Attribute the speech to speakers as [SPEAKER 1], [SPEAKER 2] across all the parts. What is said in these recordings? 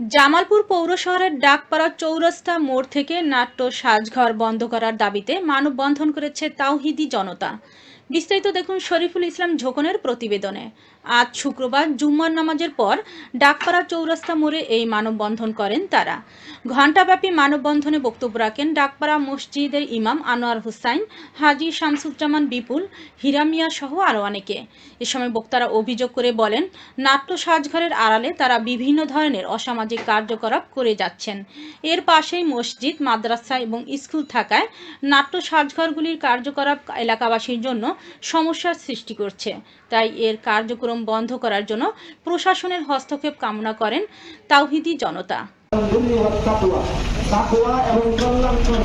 [SPEAKER 1] জামালপুর পৌর শহরের ডাকপাড়া চৌরাস্তা মোড় থেকে নাট্য সাজঘর বন্ধ করার দাবিতে মানববন্ধন করেছে তাওহিদি জনতা। বিস্তারিত দেখুন শরীফুল ইসলাম ঝোকনের প্রতিবেদনে। আজ শুক্রবার জুম্মার নামাজের পর ডাকপাড়া চৌরাস্তা মোড়ে এই মানববন্ধন করেন তারা। ঘণ্টাব্যাপী মানববন্ধনে বক্তব্য রাখেন ডাকপাড়া মসজিদের ইমাম আনোয়ার হুসাইন, হাজি শামসুজ্জামান বিপুল হিরামিয়া সহ আরও অনেকে। এ সময় বক্তারা অভিযোগ করে বলেন, নাট্য সাজঘরের আড়ালে তারা বিভিন্ন ধরনের অসামাজিক সামাজিক কার্যকলাপ করে যাচ্ছেন। এর পাশেই মসজিদ, মাদ্রাসা এবং স্কুল থাকায় নাট্য সাজঘরগুলির কার্যকলাপ এলাকাবাসীর জন্য সমস্যার সৃষ্টি করছে। তাই এর কার্যক্রম বন্ধ করার জন্য প্রশাসনের হস্তক্ষেপ কামনা করেন তাওহিদি জনতা।
[SPEAKER 2] এবং কল্যাণ করো।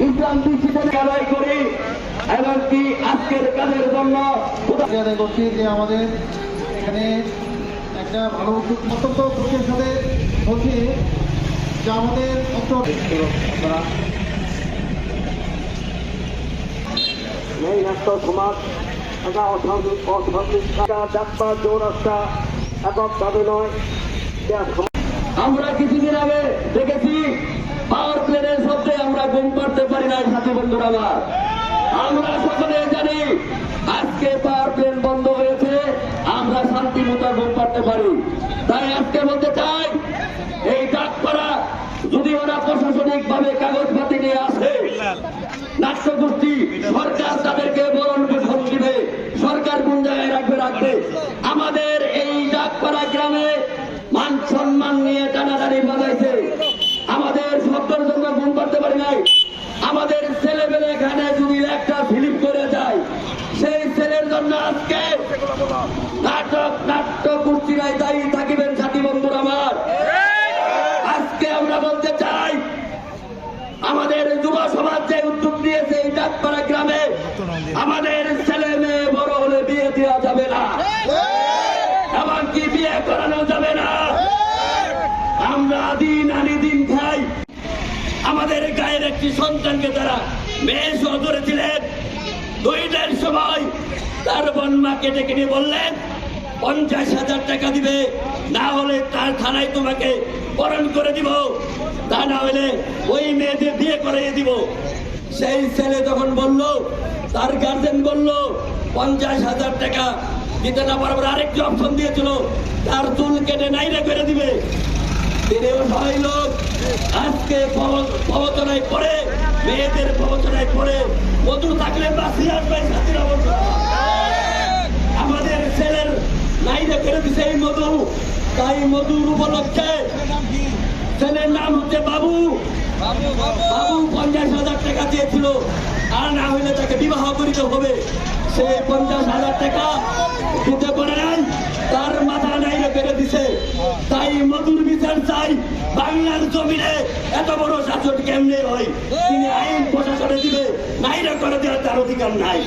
[SPEAKER 2] ইসলাম আদায় করি আজকের কাজের জন্য
[SPEAKER 3] করছি যে আমাদের এখানে একটা ভালো উদ্যোগ অত্যন্ত সাথে বলছি যে আমাদের
[SPEAKER 2] সমাজ নয়
[SPEAKER 4] আমরা কিছুদিন আগে দেখেছি আমরা সকলে জানি আজকে পাওয়ার প্লেন বন্ধ হয়েছে, আমরা শান্তি মতো পাড়তে পারি। তাই আজকে বলতে চাই, এই ডাক করা যদি ওরা প্রশাসনিক ভাবে কাগজপাতি নিয়ে আসে নাট্য সরকার তাদেরকে বরণ পোষণ দিবে, সরকার কোন জায়গায় রাখবে রাখবে? আমাদের এই ডাকপাড়া গ্রামে মান সম্মান নিয়ে টানাটানি বাজাইছে আমাদের শব্দের জন্য ঘুম পারতে পারি নাই আমাদের ছেলেমেলে এখানে যদি একটা ফিলিপ করে যায়, সেই ছেলের জন্য আজকে নাটক নাট্য কুর্তিরাই দায়ী থাকিবেন সাথী বন্ধুর আমার। আজকে আমরা বলতে চাই, আমাদের যুব সমাজ যে উদ্যোগ নিয়েছে এই ডাকপাড়া গ্রামে, আমাদের ছেলে মেয়ে বড় হলে বিয়ে দেওয়া যাবে না। এমনকি বিয়ে করানো যাবে না। আমরা দিন আনি দিন খাই। আমাদের গায়ের একটি সন্তানকে তারা মেয়ে সহ ধরেছিলেন দুইটার সময় তার বন্মাকে ডেকে নিয়ে বললেন, পঞ্চাশ হাজার টাকা দিবে, না হলে তার থানায় তোমাকে বরণ করে দিব। তা না হলে ওই মেয়েদের বিয়ে করে দিব। সেই ছেলে তখন বলল, তার গার্জেন বলল, পঞ্চাশ হাজার টাকা দিতে না পারবার আরেকটি অপশন দিয়েছিল, তার চুল কেটে নাইরে করে দিবে। তিনি অসহায় লোক, আজকে প্রব- প্রবচনায় পড়ে মেয়েদের প্রবচনায় পড়ে মধু থাকলে বাঁচিয়ে আসবে সাথীরা বন্ধু আমাদের ছেলের নাইরে করে দিছে এই মধু। তাই মধুর উপলক্ষে ছেলের নাম হচ্ছে বাবু। বাবু পঞ্চাশ হাজার টাকা চেয়েছিল, আর না হইলে তাকে বিবাহ করিতে হবে। সে পঞ্চাশ হাজার টাকা দিতে পারে নাই তার মাথা নাইরে করে দিছে তাই মধুর চাই বাংলার জমিনে এত বড় শাসন কেমনে হয়? তিনি আইন প্রশাসনে দিবে, নাইরা করে দেওয়ার তার অধিকার নাই।